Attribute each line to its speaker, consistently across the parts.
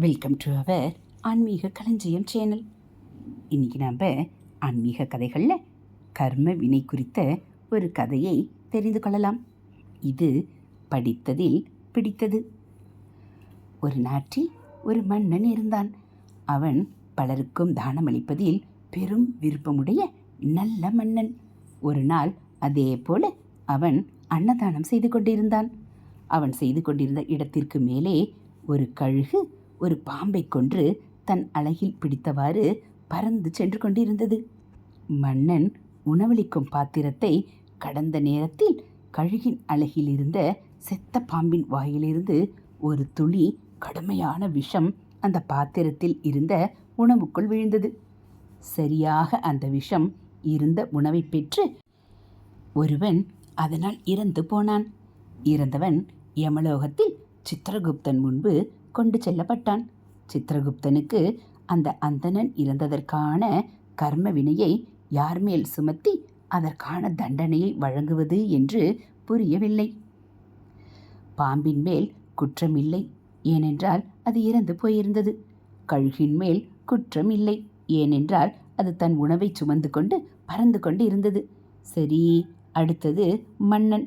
Speaker 1: Welcome to our ஆன்மீக களஞ்சியம் channel இன்றைக்கி நாம் ஆன்மீக கதைகளில் கர்ம வினை குறித்த ஒரு கதையை தெரிந்து கொள்ளலாம். இது படித்ததில் பிடித்தது. ஒரு நாட்டில் ஒரு மன்னன் இருந்தான். அவன் பலருக்கும் தானமளிப்பதில் பெரும் விருப்பமுடைய நல்ல மன்னன். ஒரு நாள் அதே போல அவன் அன்னதானம் செய்து கொண்டிருந்தான். அவன் செய்து கொண்டிருந்த இடத்திற்கு மேலே ஒரு கழுகு ஒரு பாம்பை கொன்று தன் அழகில் பிடித்தவாறு பறந்து சென்று கொண்டிருந்தது. மன்னன் உணவளிக்கும் பாத்திரத்தை கடந்த நேரத்தில் கழுகின் அழகில் இருந்த செத்த பாம்பின் வாயிலிருந்து ஒரு துளி கடுமையான விஷம் அந்த பாத்திரத்தில் இருந்த உணவுக்குள் விழுந்தது. சரியாக அந்த விஷம் இருந்த உணவை பெற்று ஒருவன் அதனால் இறந்து போனான். இறந்தவன் யமலோகத்தில் சித்திரகுப்தன் முன்பு கொண்டு செல்லப்பட்டான். சித்திரகுப்தனுக்கு அந்த அந்தணன் இறந்ததற்கான கர்ம வினையை யார் மேல் சுமத்தி அதற்கான தண்டனையை வழங்குவது என்று புரியவில்லை. பாம்பின் மேல் குற்றமில்லை. ஏனென்றால் அது இறந்து போயிருந்தது. கழுகின் மேல் குற்றம் இல்லை ஏனென்றால் அது தன் உணவை சுமந்து கொண்டு பறந்து கொண்டு இருந்தது சரி அடுத்தது மன்னன்.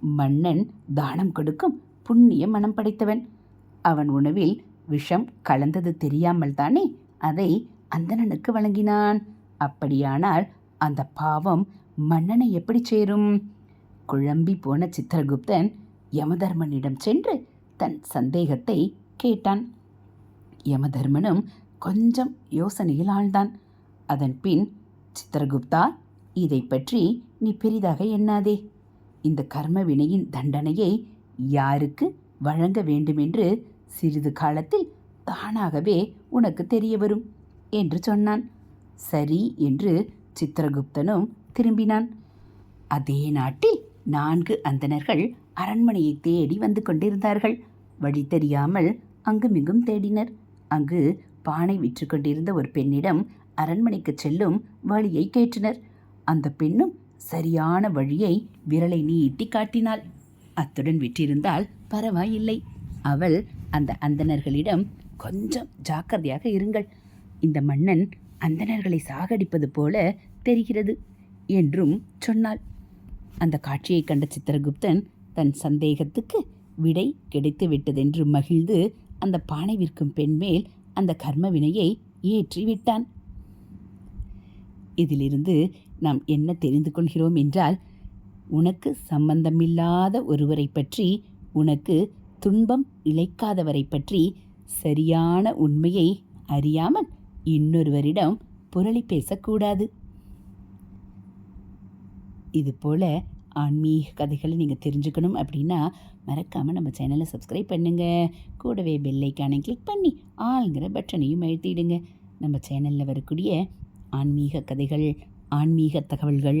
Speaker 1: மன்னன் தானம் கொடுக்கும் புண்ணிய மனம் படைத்தவன். அவன் உணவில் விஷம் கலந்தது தெரியாமல் தானே அதை அந்தணனுக்கு வழங்கினான். அப்படியானால் அந்த பாவம் மன்னனை எப்படி சேரும்? குழம்பி போன சித்திரகுப்தன் யமதர்மனிடம் சென்று தன் சந்தேகத்தை கேட்டான். யமதர்மனும் கொஞ்சம் யோசனையில் ஆழ்ந்தான். அதன் பின் சித்திரகுப்தா இதை பற்றி நீ பெரிதாக எண்ணாதே. இந்த கர்ம வினையின் தண்டனையை யாருக்கு வழங்க வேண்டுமென்று சிறிது காலத்தில் தானாகவே உனக்கு தெரிய வரும் என்று சொன்னான். சரி என்று சித்திரகுப்தனும் திரும்பினான். அதே நாட்டில் நான்கு அந்தணர்கள் அரண்மனையை தேடி வந்து கொண்டிருந்தார்கள். வழி தெரியாமல் அங்குமிங்கும் தேடினர். அங்கு பானை விற்று கொண்டிருந்த ஒரு பெண்ணிடம் அரண்மனைக்கு செல்லும் வழியை கேட்டனர். அந்த பெண்ணும் சரியான வழியை விரலை நீட்டி காட்டினாள். அத்துடன் விற்றிருந்தால் பரவாயில்லை. அவள் அந்த அந்தணர்களிடம் கொஞ்சம் ஜாக்கிரதையாக இருங்கள். இந்த மன்னன் அந்தணர்களை சாகடிப்பது போல தெரிகிறது என்றும் சொன்னாள். அந்த காட்சியை கண்ட சித்திரகுப்தன் தன் சந்தேகத்துக்கு விடை கிடைத்து விட்டதென்று மகிழ்ந்து அந்த பானை விற்கும் பெண் மேல் அந்த கர்ம வினையை ஏற்றி விட்டான். இதிலிருந்து நாம் என்ன தெரிந்து கொள்கிறோம் என்றால் உனக்கு சம்பந்தமில்லாத ஒருவரை பற்றி உனக்கு துன்பம் இழைக்காதவரை பற்றி சரியான உண்மையை அறியாமல் இன்னொருவரிடம் புரளி பேசக்கூடாது. இது போல் ஆன்மீக கதைகளை நீங்கள் தெரிஞ்சுக்கணும் அப்படின்னா மறக்காமல் நம்ம சேனலை சப்ஸ்கிரைப் பண்ணுங்கள் கூடவே பெல்லைக்கானை கிளிக் பண்ணி ஆளுங்கிற பட்டனையும் அழுத்திடுங்க. நம்ம சேனலில் வரக்கூடிய ஆன்மீக கதைகள் ஆன்மீக தகவல்கள்